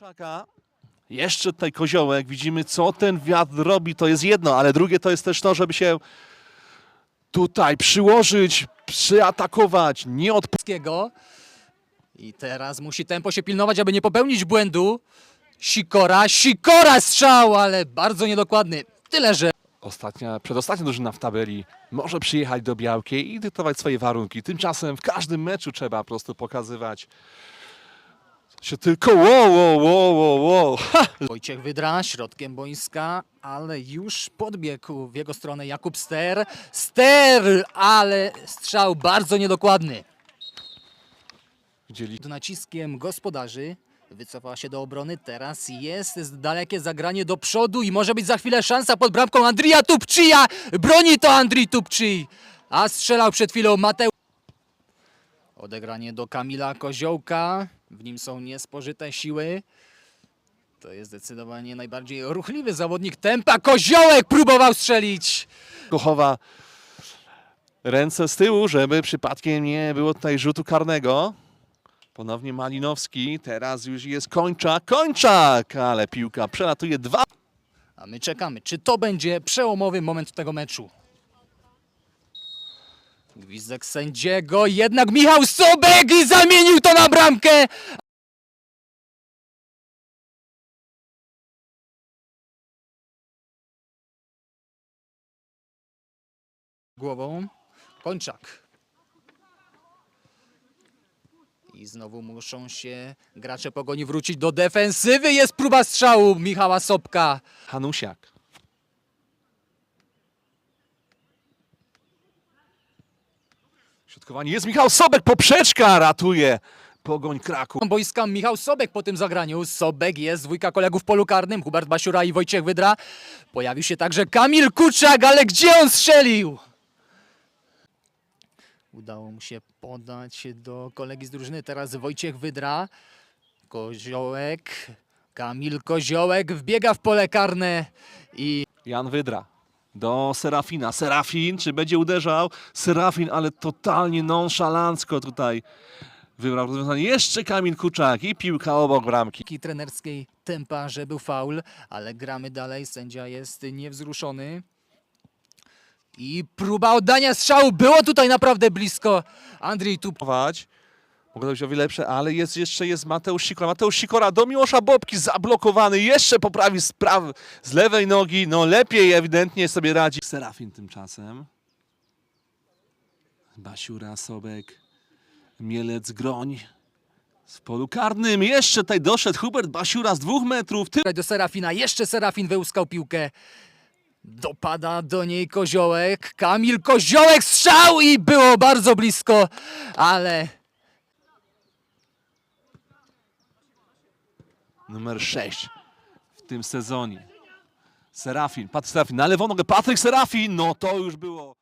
Kończaka. Jeszcze tutaj koziołek. Widzimy, co ten wiatr robi. To jest jedno, ale drugie to jest też to, żeby się tutaj przyłożyć, przyatakować, nie od Polskiego. I teraz musi tempo się pilnować, aby nie popełnić błędu. Sikora, Sikora strzał, ale bardzo niedokładny. Tyle, że Ostatnia, przedostatnia drużyna w tabeli może przyjechać do Białkiej i dyktować swoje warunki. Tymczasem w każdym meczu trzeba po prostu pokazywać się tylko wow, wow, wow, wow, wow. Ha! Wojciech Wydra środkiem boiska, ale już podbiegł w jego stronę Jakub Ster. Ster, ale strzał bardzo niedokładny. Widzieli Pod naciskiem gospodarzy wycofała się do obrony. Teraz jest dalekie zagranie do przodu i może być za chwilę szansa pod bramką Andrija Tupczyja. Broni to Andrii Tupczyj, a strzelał przed chwilą Mateusz. Odegranie do Kamila Koziołka. W nim są niespożyte siły. To jest zdecydowanie najbardziej ruchliwy zawodnik tempa. Koziołek próbował strzelić. chowa ręce z tyłu, żeby przypadkiem nie było tutaj rzutu karnego. Ponownie Malinowski, teraz już jest Kończak, Kończak, ale piłka przelatuje dwa. A my czekamy, czy to będzie przełomowy moment tego meczu. Gwizdek sędziego, jednak Michał Sobek i zamienił to na bramkę! Głową Kończak. I znowu muszą się gracze pogoni wrócić do defensywy. Jest próba strzału Michała Sobka. Hanusiak. Środkowanie jest Michał Sobek, poprzeczka ratuje Pogoń Kraków. boiska Michał Sobek po tym zagraniu. Sobek jest, dwójka kolegów w polu karnym, Hubert Basiura i Wojciech Wydra. Pojawił się także Kamil Kuczak, ale gdzie on strzelił? Udało mu się podać do kolegi z drużyny, teraz Wojciech Wydra. Koziołek, Kamil Koziołek wbiega w pole karne i Jan Wydra do Serafina. Serafin, czy będzie uderzał? Serafin, ale totalnie nonszalancko tutaj wybrał rozwiązanie. Jeszcze Kamil Kuczak i piłka obok bramki. piłki trenerskiej tempa, że był faul, ale gramy dalej, sędzia jest niewzruszony. I próba oddania strzału, było tutaj naprawdę blisko. Andrzej tu to być o wiele lepsze, ale jest jeszcze jest Mateusz Sikora. Mateusz Sikora do Miłosza Bobki zablokowany. Jeszcze poprawi z, z lewej nogi. No lepiej ewidentnie sobie radzi. Serafin tymczasem. Basiura, Sobek, Mielec, Groń. W polu karnym jeszcze tutaj doszedł Hubert Basiura z dwóch metrów. Ty... do Serafina, jeszcze Serafin wyłuskał piłkę. Dopada do niej Koziołek, Kamil Koziołek, strzał i było bardzo blisko, ale Numer 6 w tym sezonie. Serafin, Patryk Serafin. Na lewą nogę Patryk Serafin. No to już było.